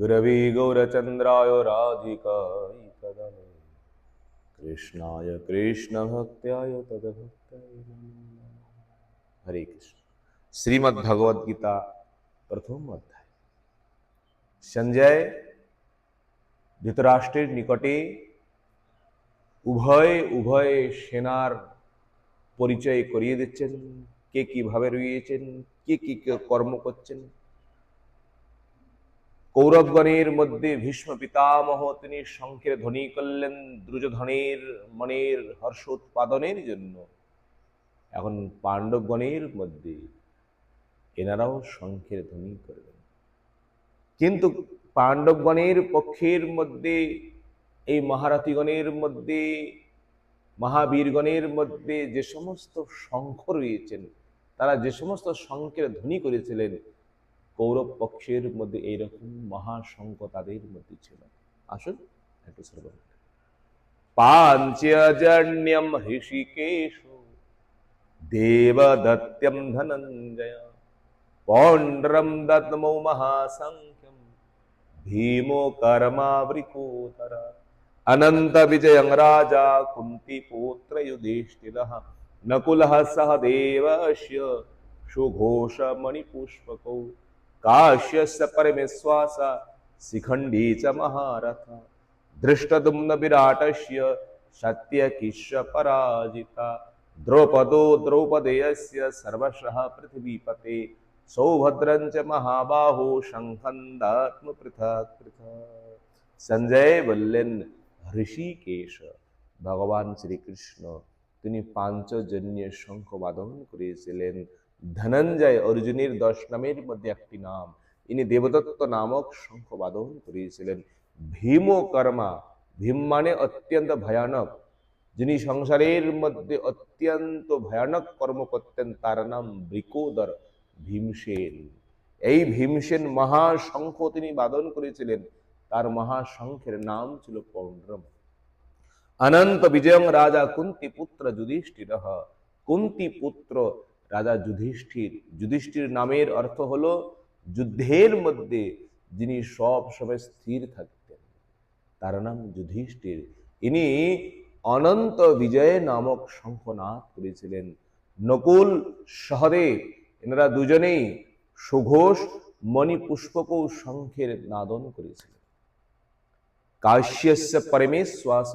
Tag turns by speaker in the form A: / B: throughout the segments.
A: गुरवे गौरचन्द्राय राधिकाय तदने कृष्णाय कृष्णभक्त्याय तदभक्त्याय हरे कृष्ण श्रीमद् भगवद गीता प्रथम अध्याय संजय ধৃতরাষ্ট্রের निकटे উভয় উভয় সেনার পরিচয় করিয়ে দিচ্ছেন কে কিভাবে রয়েছেন কে কি কর্ম করছেন কৌরবগণের মধ্যে ভীষ্ম পিতামহ তিনি শঙ্কের ধ্বনি করলেন দ্রুজধনের মনের হর্ষ উৎপাদনের জন্য এখন পাণ্ডবগণের মধ্যে এনারাও শঙ্খের ধ্বনি করবেন কিন্তু পাণ্ডবগণের পক্ষের মধ্যে এই মহারথীগণের মধ্যে মহাবীরগণের মধ্যে যে সমস্ত শঙ্খ রয়েছেন তারা যে সমস্ত শঙ্খের ধ্বনি করেছিলেন কৌরব পক্ষের মধ্যে এইরকম মহাশঙ্ক তাদের মধ্যে ছিল আসুন একটু শ্রবণ পাঞ্চজন্যম হৃষিকেশ দেবদত্যম ধনঞ্জয় পৌণ্ড্রম দত্মৌ মহাসংখ্যম ভীমো কর্মাবৃকোতর अनंत विजय राजा कुंती पुत्र युधिष्ठिर नकुल सह देवश्य सुघोष मणिपुष्पकौ काश्यस्य परमेश्वास शिखण्डीच महारथ धृष्टदुम्न विराटस्य शत्यकिश्य पराजिता द्रौपदो द्रौपदेयस्य सर्वशः पृथ्वीपते सौभद्रं च महाबाहो शङ्खन्दात्म पृथक् पृथक् संजय वल्लेन ঋষিকেশ ভগবান শ্রীকৃষ্ণ তিনি পাঞ্চজন্যে শঙ্খ বাদন করেছিলেন ধনঞ্জয় অর্জুনের দশ নামের মধ্যে একটি নাম ইনি দেবদত্ত নামক শঙ্খ বাদন করিয়েছিলেন ভীম কর্মা ভীম মানে অত্যন্ত ভয়ানক যিনি সংসারের মধ্যে অত্যন্ত ভয়ানক কর্ম করতেন তার নাম বৃকোদর ভীমসেন এই ভীমসেন মহাশঙ্খ তিনি বাদন করেছিলেন তার মহাশঙ্খের নাম ছিল পৌণ্ড্রম অনন্ত বিজয়ং রাজা কুন্তি পুত্র যুধিষ্ঠির কুন্তি পুত্র রাজা যুধিষ্ঠির যুধিষ্ঠির নামের অর্থ হলো যুদ্ধের মধ্যে যিনি সব সময় স্থির থাকতেন তার নাম যুধিষ্ঠির ইনি অনন্ত বিজয় নামক শঙ্খনাথ করেছিলেন নকুল শহরে এনারা দুজনেই সুঘোষ মণিপুষ্পকও শঙ্খের নাদন করেছিলেন কাশ্যস্য পরমেশ্বাস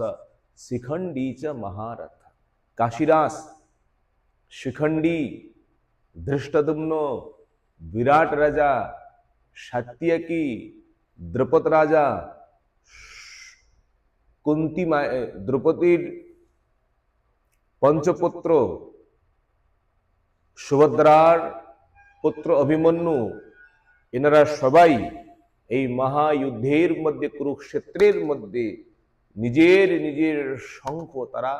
A: শিখণ্ডী চ মহারথ কাশিরাস શિખંડી ધૃષ્ટદુમ્નો વિરાટ રાજા સાત્યકી દ્રપત રાજા কুন্তি দ্রুপদীর পঞ্চপুত্র সুভদ্রার পুত্র অভিমন্যু এনারা সবাই এই মহাযুদ্ধের মধ্যে কুরুক্ষেত্রের মধ্যে নিজের নিজের শঙ্খ তারা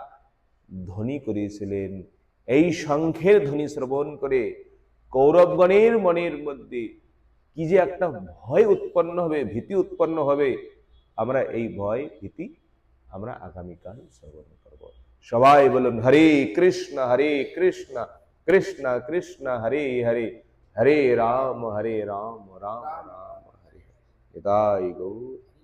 A: ধ্বনি করেছিলেন এই শঙ্খের ধ্বনি শ্রবণ করে কৌরবগণের মনের মধ্যে কি যে একটা ভয় উৎপন্ন হবে ভীতি উৎপন্ন হবে আমরা এই ভয় ভীতি আমরা আগামীকাল শ্রবণ করব সবাই বলুন হরে কৃষ্ণ হরে কৃষ্ণ কৃষ্ণ কৃষ্ণ হরে হরে হরে রাম হরে রাম রাম রাম হরে হরে গৌর